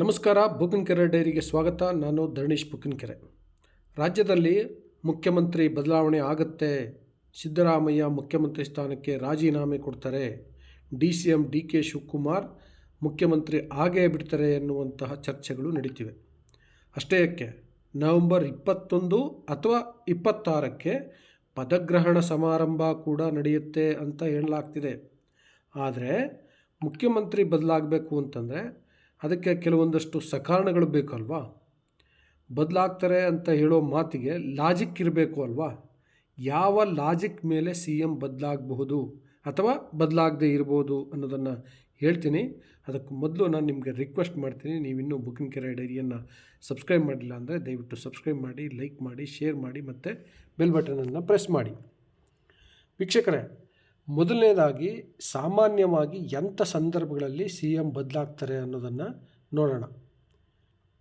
ನಮಸ್ಕಾರ ಬುಕ್ಕನಕೆರೆ ಡೈರಿಗೆ ಸ್ವಾಗತ. ನಾನು ಧರಣೀಶ್ ಬುಕ್ಕನಕೆರೆ ರಾಜ್ಯದಲ್ಲಿ ಮುಖ್ಯಮಂತ್ರಿ ಬದಲಾವಣೆ ಆಗುತ್ತೆ. ಸಿದ್ದರಾಮಯ್ಯ ಮುಖ್ಯಮಂತ್ರಿ ಸ್ಥಾನಕ್ಕೆ ರಾಜೀನಾಮೆ ಕೊಡ್ತಾರೆ. D C M D K Shivakumar ಮುಖ್ಯಮಂತ್ರಿ ಆಗೇ ಬಿಡ್ತಾರೆ ಎನ್ನುವಂತಹ ಚರ್ಚೆಗಳು ನಡೀತಿವೆ. ಅಷ್ಟೇ ಯಾಕೆ, ನವೆಂಬರ್ ಇಪ್ಪತ್ತೊಂದು ಅಥವಾ ಇಪ್ಪತ್ತಾರಕ್ಕೆ ಪದಗ್ರಹಣ ಸಮಾರಂಭ ಕೂಡ ನಡೆಯುತ್ತೆ ಅಂತ ಹೇಳಲಾಗ್ತಿದೆ. ಆದರೆ ಮುಖ್ಯಮಂತ್ರಿ ಬದಲಾಗಬೇಕು ಅಂತಂದರೆ ಅದಕ್ಕೆ ಕೆಲವೊಂದಷ್ಟು ಸಕಾರಣಗಳು ಬೇಕಲ್ವಾ? ಬದಲಾಗ್ತಾರೆ ಅಂತ ಹೇಳೋ ಮಾತಿಗೆ ಲಾಜಿಕ್ ಇರಬೇಕು ಅಲ್ವಾ? ಯಾವ ಲಾಜಿಕ್ ಮೇಲೆ ಸಿ ಎಂ ಬದಲಾಗಬಹುದು ಅಥವಾ ಬದಲಾಗದೆ ಇರ್ಬೋದು ಅನ್ನೋದನ್ನು ಹೇಳ್ತೀನಿ. ಅದಕ್ಕೆ ಮೊದಲು ನಾನು ನಿಮಗೆ ರಿಕ್ವೆಸ್ಟ್ ಮಾಡ್ತೀನಿ. ನೀವಿನ್ನೂ ಬುಕ್ಕಿಂಗ್ ಕೆರೆ ಡೈರಿಯನ್ನು ಸಬ್ಸ್ಕ್ರೈಬ್ ಮಾಡಿಲ್ಲ ಅಂದರೆ ದಯವಿಟ್ಟು ಸಬ್ಸ್ಕ್ರೈಬ್ ಮಾಡಿ ಲೈಕ್ ಮಾಡಿ ಶೇರ್ ಮಾಡಿ ಮತ್ತು ಬೆಲ್ ಬಟನನ್ನು ಪ್ರೆಸ್ ಮಾಡಿ. ವೀಕ್ಷಕರೇ ಮೊದಲನೇದಾಗಿ ಸಾಮಾನ್ಯವಾಗಿ ಎಂಥ ಸಂದರ್ಭಗಳಲ್ಲಿ ಸಿ ಎಂ ಬದಲಾಗ್ತಾರೆ ಅನ್ನೋದನ್ನು ನೋಡೋಣ.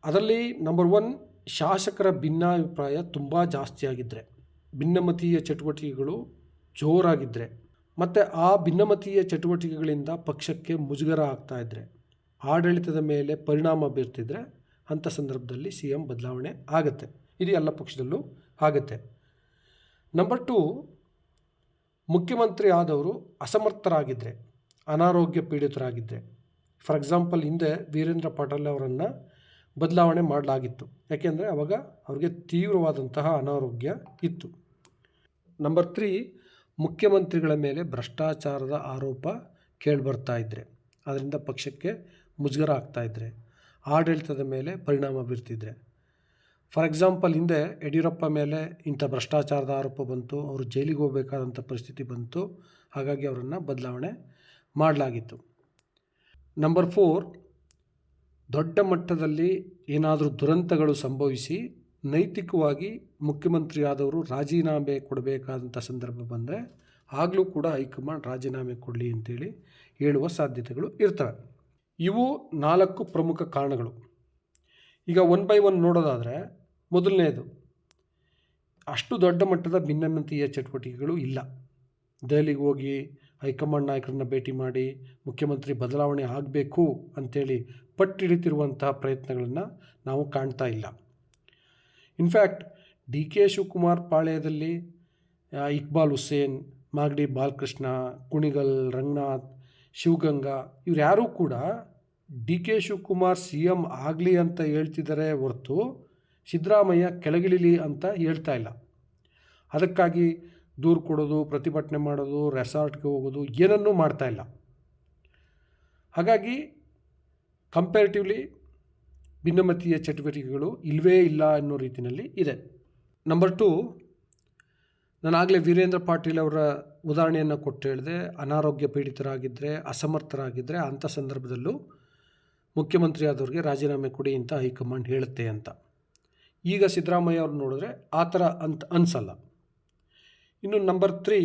ಅದರಲ್ಲಿ ನಂಬರ್ ಒನ್ ಶಾಸಕರ ಭಿನ್ನಾಭಿಪ್ರಾಯ ತುಂಬ ಜಾಸ್ತಿ ಆಗಿದ್ದರೆ ಭಿನ್ನಮತೀಯ ಚಟುವಟಿಕೆಗಳು ಜೋರಾಗಿದ್ದರೆ ಮತ್ತು ಆ ಭಿನ್ನಮತೀಯ ಚಟುವಟಿಕೆಗಳಿಂದ ಪಕ್ಷಕ್ಕೆ ಮುಜುಗರ ಆಗ್ತಾ ಇದ್ದರೆ ಆಡಳಿತದ ಮೇಲೆ ಪರಿಣಾಮ ಬೀರ್ತಿದ್ರೆ ಅಂಥ ಸಂದರ್ಭದಲ್ಲಿ ಸಿ ಎಂ ಬದಲಾವಣೆ ಆಗುತ್ತೆ. ಇದು ಎಲ್ಲ ಪಕ್ಷದಲ್ಲೂ ಆಗುತ್ತೆ. ನಂಬರ್ ಟು ಮುಖ್ಯಮಂತ್ರಿ ಆದವರು ಅಸಮರ್ಥರಾಗಿದ್ದರೆ ಅನಾರೋಗ್ಯ ಪೀಡಿತರಾಗಿದ್ದರೆ ಫಾರ್ ಎಕ್ಸಾಂಪಲ್ ಹಿಂದೆ ವೀರೇಂದ್ರ ಪಾಟೀಲ್ ಅವರನ್ನು ಬದಲಾವಣೆ ಮಾಡಲಾಗಿತ್ತು. ಯಾಕೆಂದರೆ ಅವಾಗ ಅವ್ರಿಗೆ ತೀವ್ರವಾದಂತಹ ಅನಾರೋಗ್ಯ ಇತ್ತು. ನಂಬರ್ ತ್ರೀ ಮುಖ್ಯಮಂತ್ರಿಗಳ ಮೇಲೆ ಭ್ರಷ್ಟಾಚಾರದ ಆರೋಪ ಕೇಳಿಬರ್ತಾ ಇದ್ದರೆ ಅದರಿಂದ ಪಕ್ಷಕ್ಕೆ ಮುಜುಗರ ಆಗ್ತಾಯಿದ್ರೆ ಆಡಳಿತದ ಮೇಲೆ ಪರಿಣಾಮ ಬೀರ್ತಿದ್ರೆ. ಫಾರ್ ಎಕ್ಸಾಂಪಲ್ ಹಿಂದೆ ಯಡಿಯೂರಪ್ಪ ಮೇಲೆ ಇಂಥ ಭ್ರಷ್ಟಾಚಾರದ ಆರೋಪ ಬಂತು, ಅವರು ಜೈಲಿಗೆ ಹೋಗಬೇಕಾದಂಥ ಪರಿಸ್ಥಿತಿ ಬಂತು, ಹಾಗಾಗಿ ಅವರನ್ನು ಬದಲಾವಣೆ ಮಾಡಲಾಗಿತ್ತು. ನಂಬರ್ ಫೋರ್ ದೊಡ್ಡ ಮಟ್ಟದಲ್ಲಿ ಏನಾದರೂ ದುರಂತಗಳು ಸಂಭವಿಸಿ ನೈತಿಕವಾಗಿ ಮುಖ್ಯಮಂತ್ರಿಯಾದವರು ರಾಜೀನಾಮೆ ಕೊಡಬೇಕಾದಂಥ ಸಂದರ್ಭ ಬಂದರೆ ಆಗಲೂ ಕೂಡ ಹೈಕಮಾಂಡ್ ರಾಜೀನಾಮೆ ಕೊಡಲಿ ಅಂತೇಳಿ ಹೇಳುವ ಸಾಧ್ಯತೆಗಳು ಇರ್ತವೆ. ಇವು ನಾಲ್ಕು ಪ್ರಮುಖ ಕಾರಣಗಳು. ಈಗ ಒನ್ ಬೈ ಒನ್ ನೋಡೋದಾದರೆ ಮೊದಲನೇದು, ಅಷ್ಟು ದೊಡ್ಡ ಮಟ್ಟದ ಭಿನ್ನಮತೀಯ ಚಟುವಟಿಕೆಗಳು ಇಲ್ಲ. ದೆಹಲಿಗೆ ಹೋಗಿ ಹೈಕಮಾಂಡ್ ನಾಯಕರನ್ನ ಭೇಟಿ ಮಾಡಿ ಮುಖ್ಯಮಂತ್ರಿ ಬದಲಾವಣೆ ಆಗಬೇಕು ಅಂಥೇಳಿ ಪಟ್ಟಿಡಿತಿರುವಂತಹ ಪ್ರಯತ್ನಗಳನ್ನು ನಾವು ಕಾಣ್ತಾ ಇಲ್ಲ. In fact D K Shivakumar ಪಾಳ್ಯದಲ್ಲಿ Iqbal Hussain, Magadi Balakrishna, Kunigal Ranganath, Shivaganga ಇವ್ರು ಯಾರೂ ಕೂಡ D K Shivakumar C M ಆಗಲಿ ಅಂತ ಹೇಳ್ತಿದ್ದಾರೆ ಹೊರತು ಸಿದ್ದರಾಮಯ್ಯ ಕೆಳಗಿಳಿಲಿ ಅಂತ ಹೇಳ್ತಾ ಇಲ್ಲ. ಅದಕ್ಕಾಗಿ ದೂರು ಕೊಡೋದು, ಪ್ರತಿಭಟನೆ ಮಾಡೋದು, ರೆಸಾರ್ಟ್ಗೆ ಹೋಗೋದು ಏನನ್ನೂ ಮಾಡ್ತಾ ಇಲ್ಲ. ಹಾಗಾಗಿ ಕಂಪ್ಯಾರಿಟಿವ್ಲಿ ಭಿನ್ನಮತೀಯ ಚಟುವಟಿಕೆಗಳು ಇಲ್ಲವೇ ಇಲ್ಲ ಅನ್ನೋ ರೀತಿಯಲ್ಲಿ ಇದೆ. ನಂಬರ್ ಟು ನಾನಾಗಲೇ ವೀರೇಂದ್ರ ಪಾಟೀಲ್ ಅವರ ಉದಾಹರಣೆಯನ್ನು ಕೊಟ್ಟು ಹೇಳಿದೆ, ಅನಾರೋಗ್ಯ ಪೀಡಿತರಾಗಿದ್ದರೆ ಅಸಮರ್ಥರಾಗಿದ್ದರೆ ಅಂಥ ಸಂದರ್ಭದಲ್ಲೂ ಮುಖ್ಯಮಂತ್ರಿ ಆದವ್ರಿಗೆ ರಾಜೀನಾಮೆ ಕೊಡಿ ಅಂತ ಹೈಕಮಾಂಡ್ ಹೇಳುತ್ತೆ ಅಂತ. ಈಗ ಸಿದ್ದರಾಮಯ್ಯ ಅವ್ರು ನೋಡಿದ್ರೆ ಆ ಥರ ಅಂತ ಅನಿಸಲ್ಲ. ಇನ್ನು ನಂಬರ್ ತ್ರೀ,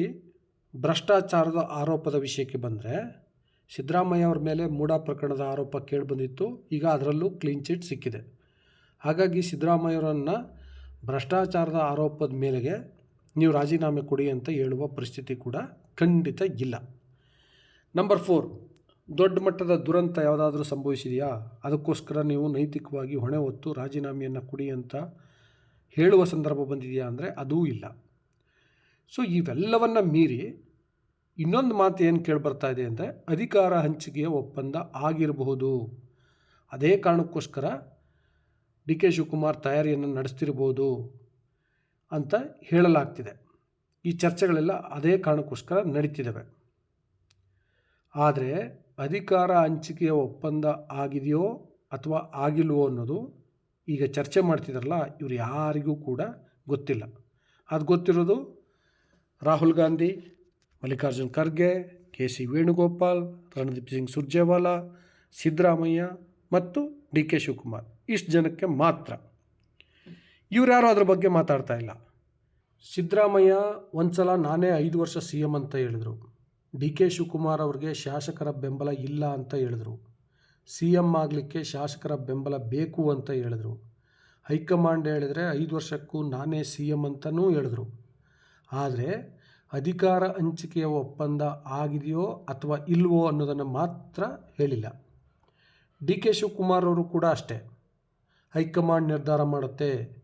ಭ್ರಷ್ಟಾಚಾರದ ಆರೋಪದ ವಿಷಯಕ್ಕೆ ಬಂದರೆ ಸಿದ್ದರಾಮಯ್ಯ ಅವ್ರ ಮೇಲೆ ಮೂಡಾ ಪ್ರಕರಣದ ಆರೋಪ ಕೇಳಿ ಬಂದಿತ್ತು. ಈಗ ಅದರಲ್ಲೂ ಕ್ಲೀನ್ ಚಿಟ್ ಸಿಕ್ಕಿದೆ. ಹಾಗಾಗಿ ಸಿದ್ದರಾಮಯ್ಯವರನ್ನು ಭ್ರಷ್ಟಾಚಾರದ ಆರೋಪದ ಮೇಲೆಗೆ ನೀವು ರಾಜೀನಾಮೆ ಕೊಡಿ ಅಂತ ಹೇಳುವ ಪರಿಸ್ಥಿತಿ ಕೂಡ ಖಂಡಿತ ಇಲ್ಲ. ನಂಬರ್ ಫೋರ್ ದೊಡ್ಡ ಮಟ್ಟದ ದುರಂತ ಯಾವುದಾದ್ರೂ ಸಂಭವಿಸಿದೆಯಾ? ಅದಕ್ಕೋಸ್ಕರ ನೀವು ನೈತಿಕವಾಗಿ ಹೊಣೆ ಹೊತ್ತು ರಾಜೀನಾಮೆಯನ್ನು ಕೊಡಿ ಅಂತ ಹೇಳುವ ಸಂದರ್ಭ ಬಂದಿದೆಯಾ ಅಂದರೆ ಅದೂ ಇಲ್ಲ. ಸೊ ಇವೆಲ್ಲವನ್ನು ಮೀರಿ ಇನ್ನೊಂದು ಮಾತು ಏನು ಕೇಳಿಬರ್ತಾ ಇದೆ ಅಂದರೆ ಅಧಿಕಾರ ಹಂಚಿಕೆಯ ಒಪ್ಪಂದ ಆಗಿರಬಹುದು. ಅದೇ ಕಾರಣಕ್ಕೋಸ್ಕರ ಡಿ ಕೆ ಶಿವಕುಮಾರ್ ತಯಾರಿಯನ್ನು ನಡೆಸ್ತಿರ್ಬೋದು ಅಂತ ಹೇಳಲಾಗ್ತಿದೆ. ಈ ಚರ್ಚೆಗಳೆಲ್ಲ ಅದೇ ಕಾರಣಕ್ಕೋಸ್ಕರ ನಡೀತಿದ್ದಾವೆ ಆದರೆ ಅಧಿಕಾರ ಹಂಚಿಕೆಯ ಒಪ್ಪಂದ ಆಗಿದೆಯೋ ಅಥವಾ ಆಗಿಲ್ವೋ ಅನ್ನೋದು ಈಗ ಚರ್ಚೆ ಮಾಡ್ತಿದ್ದಾರಲ್ಲ ಇವರು ಯಾರಿಗೂ ಕೂಡ ಗೊತ್ತಿಲ್ಲ. ಅದು ಗೊತ್ತಿರೋದು ರಾಹುಲ್ ಗಾಂಧಿ, ಮಲ್ಲಿಕಾರ್ಜುನ್ ಖರ್ಗೆ, ಕೆ ಸಿ ವೇಣುಗೋಪಾಲ್, ರಣದೀಪ್ ಸಿಂಗ್ ಸುರ್ಜೇವಾಲಾ, ಸಿದ್ದರಾಮಯ್ಯ ಮತ್ತು ಡಿ ಕೆ ಶಿವಕುಮಾರ್. ಇಷ್ಟು ಜನಕ್ಕೆ ಮಾತ್ರ. ಇವರ್ಯಾರು ಅದ್ರ ಬಗ್ಗೆ ಮಾತಾಡ್ತಾ ಇಲ್ಲ? ಸಿದ್ದರಾಮಯ್ಯ ಒಂದು ಸಲ ನಾನೇ ಐದು ವರ್ಷ ಸಿ ಎಂ ಅಂತ ಹೇಳಿದರು. ಡಿ ಕೆ ಶಿವಕುಮಾರ್ ಅವ್ರಿಗೆ ಶಾಸಕರ ಬೆಂಬಲ ಇಲ್ಲ ಅಂತ ಹೇಳಿದರು. ಸಿ ಎಂ ಆಗಲಿಕ್ಕೆ ಶಾಸಕರ ಬೆಂಬಲ ಬೇಕು ಅಂತ ಹೇಳಿದರು. ಹೈಕಮಾಂಡ್ ಹೇಳಿದರೆ ಐದು ವರ್ಷಕ್ಕೂ ನಾನೇ ಸಿ ಎಂ ಅಂತಲೂ ಹೇಳಿದ್ರು. ಆದರೆ ಅಧಿಕಾರ ಹಂಚಿಕೆಯ ಒಪ್ಪಂದ ಆಗಿದೆಯೋ ಅಥವಾ ಇಲ್ವೋ ಅನ್ನೋದನ್ನು ಮಾತ್ರ ಹೇಳಿಲ್ಲ. ಡಿ ಕೆ ಶಿವಕುಮಾರ್ ಅವರು ಕೂಡ ಅಷ್ಟೇ. ಹೈಕಮಾಂಡ್ ನಿರ್ಧಾರ ಮಾಡುತ್ತೆ.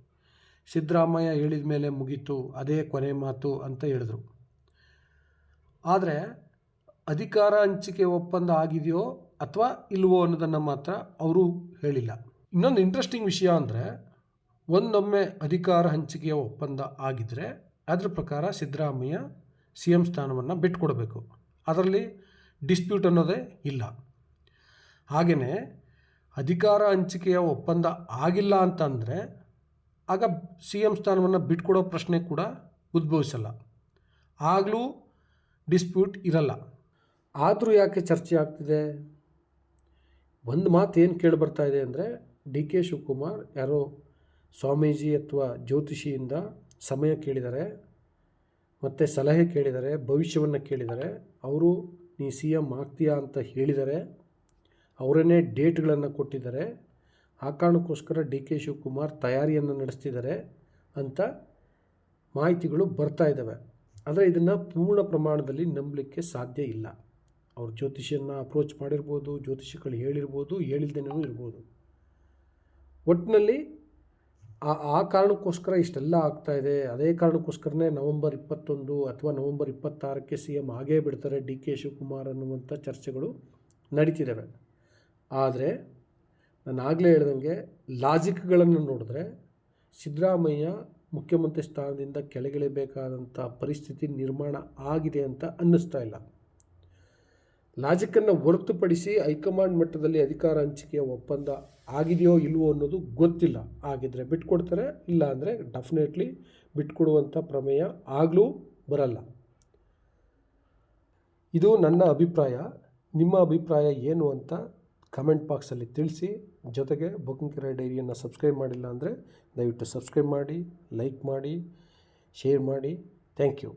ಸಿದ್ದರಾಮಯ್ಯ ಹೇಳಿದ ಮೇಲೆ ಮುಗೀತು. ಅದೇ ಕೊನೆ ಮಾತು ಅಂತ ಹೇಳಿದರು. ಆದರೆ ಅಧಿಕಾರ ಹಂಚಿಕೆ ಒಪ್ಪಂದ ಆಗಿದೆಯೋ ಅಥವಾ ಇಲ್ವೋ ಅನ್ನೋದನ್ನು ಮಾತ್ರ ಅವರು ಹೇಳಿಲ್ಲ. ಇನ್ನೊಂದು ಇಂಟ್ರೆಸ್ಟಿಂಗ್ ವಿಷಯ ಅಂದರೆ ಒಂದೊಮ್ಮೆ ಅಧಿಕಾರ ಹಂಚಿಕೆಯ ಒಪ್ಪಂದ ಆಗಿದ್ದರೆ ಅದರ ಪ್ರಕಾರ ಸಿದ್ದರಾಮಯ್ಯ ಸಿ ಎಂ ಸ್ಥಾನವನ್ನು ಬಿಟ್ಟುಕೊಡಬೇಕು ಅದರಲ್ಲಿ ಡಿಸ್ಪ್ಯೂಟ್ ಅನ್ನೋದೇ ಇಲ್ಲ. ಹಾಗೆಯೇ ಅಧಿಕಾರ ಹಂಚಿಕೆಯ ಒಪ್ಪಂದ ಆಗಿಲ್ಲ ಅಂತಂದರೆ ಆಗ ಸಿ ಎಂ ಸ್ಥಾನವನ್ನು ಬಿಟ್ಕೊಡೋ ಪ್ರಶ್ನೆ ಕೂಡ ಉದ್ಭವಿಸಲ್ಲ. ಆಗಲೂ ಡಿಸ್ಪ್ಯೂಟ್ ಇರಲ್ಲ. ಆದರೂ ಯಾಕೆ ಚರ್ಚೆ ಆಗ್ತಿದೆ? ಒಂದು ಮಾತು ಏನು ಕೇಳಿ ಬರ್ತಾ ಇದೆ ಅಂದರೆ, ಡಿ ಕೆ ಶಿವಕುಮಾರ್ ಯಾರೋ ಸ್ವಾಮೀಜಿ ಅಥವಾ ಜ್ಯೋತಿಷಿಯಿಂದ ಸಮಯ ಕೇಳಿದ್ದಾರೆ ಮತ್ತು ಸಲಹೆ ಕೇಳಿದ್ದಾರೆ ಭವಿಷ್ಯವನ್ನು ಕೇಳಿದ್ದಾರೆ ಅವರು ನೀ ಸಿ ಎಂ ಆಗ್ತೀಯಾ ಅಂತ ಹೇಳಿದ್ದಾರೆ ಅವರನ್ನೇ ಡೇಟ್ಗಳನ್ನು ಕೊಟ್ಟಿದ್ದಾರೆ, ಆ ಕಾರಣಕ್ಕೋಸ್ಕರ ಡಿ ಕೆ ಶಿವಕುಮಾರ್ ತಯಾರಿಯನ್ನು ನಡೆಸ್ತಿದ್ದಾರೆ ಅಂತ ಮಾಹಿತಿಗಳು ಬರ್ತಾ ಇದ್ದಾವೆ ಆದರೆ ಇದನ್ನು ಪೂರ್ಣ ಪ್ರಮಾಣದಲ್ಲಿ ನಂಬಲಿಕ್ಕೆ ಸಾಧ್ಯ ಇಲ್ಲ. ಅವ್ರು ಜ್ಯೋತಿಷಿಯನ್ನು ಅಪ್ರೋಚ್ ಮಾಡಿರ್ಬೋದು ಜ್ಯೋತಿಷಿಗಳು ಹೇಳಿರ್ಬೋದು, ಹೇಳಿಲ್ದೇನೂ ಇರ್ಬೋದು. ಒಟ್ಟಿನಲ್ಲಿ ಆ ಆ ಕಾರಣಕ್ಕೋಸ್ಕರ ಇಷ್ಟೆಲ್ಲ ಆಗ್ತಾ ಇದೆ. ಅದೇ ಕಾರಣಕ್ಕೋಸ್ಕರನೇ ನವಂಬರ್ ಇಪ್ಪತ್ತೊಂದು ಅಥವಾ ನವಂಬರ್ ಇಪ್ಪತ್ತಾರಕ್ಕೆ ಸಿ ಎಂ ಆಗೇ ಬಿಡ್ತಾರೆ ಡಿ ಕೆ ಶಿವಕುಮಾರ್ ಅನ್ನುವಂಥ ಚರ್ಚೆಗಳು ನಡೀತಿದ್ದಾವೆ. ಆದರೆ ನಾನು ಆಗಲೇ ಹೇಳ್ದಂಗೆ ಲಾಜಿಕ್ಗಳನ್ನು ನೋಡಿದ್ರೆ ಸಿದ್ದರಾಮಯ್ಯ ಮುಖ್ಯಮಂತ್ರಿ ಸ್ಥಾನದಿಂದ ಕೆಳಗಿಳಿಬೇಕಾದಂಥ ಪರಿಸ್ಥಿತಿ ನಿರ್ಮಾಣ ಆಗಿದೆ ಅಂತ ಅನ್ನಿಸ್ತಾ ಇಲ್ಲ. ಲಾಜಿಕನ್ನು ಹೊರತುಪಡಿಸಿ ಹೈಕಮಾಂಡ್ ಮಟ್ಟದಲ್ಲಿ ಅಧಿಕಾರ ಹಂಚಿಕೆಯ ಒಪ್ಪಂದ ಆಗಿದೆಯೋ ಇಲ್ಲವೋ ಅನ್ನೋದು ಗೊತ್ತಿಲ್ಲ. ಆಗಿದ್ದರೆ ಬಿಟ್ಕೊಡ್ತಾರೆ, ಇಲ್ಲ ಅಂದರೆ ಡೆಫಿನೆಟ್ಲಿ ಬಿಟ್ಕೊಡುವಂಥ ಪ್ರಮೇಯ ಆಗಲೂ ಬರಲ್ಲ. ಇದು ನನ್ನ ಅಭಿಪ್ರಾಯ. ನಿಮ್ಮ ಅಭಿಪ್ರಾಯ ಏನು ಅಂತ ಕಮೆಂಟ್ ಬಾಕ್ಸಲ್ಲಿ ತಿಳಿಸಿ, ಜೊತೆಗೆ ಬುಕಿಂಗ್ ಬೊಕ್ಕಂಕೆರೆ ಡೈರಿಯನ್ನು ಸಬ್ಸ್ಕ್ರೈಬ್ ಮಾಡಿಲ್ಲ ಅಂದರೆ ದಯವಿಟ್ಟು ಸಬ್ಸ್ಕ್ರೈಬ್ ಮಾಡಿ, ಲೈಕ್ ಮಾಡಿ, ಶೇರ್ ಮಾಡಿ. Thank you.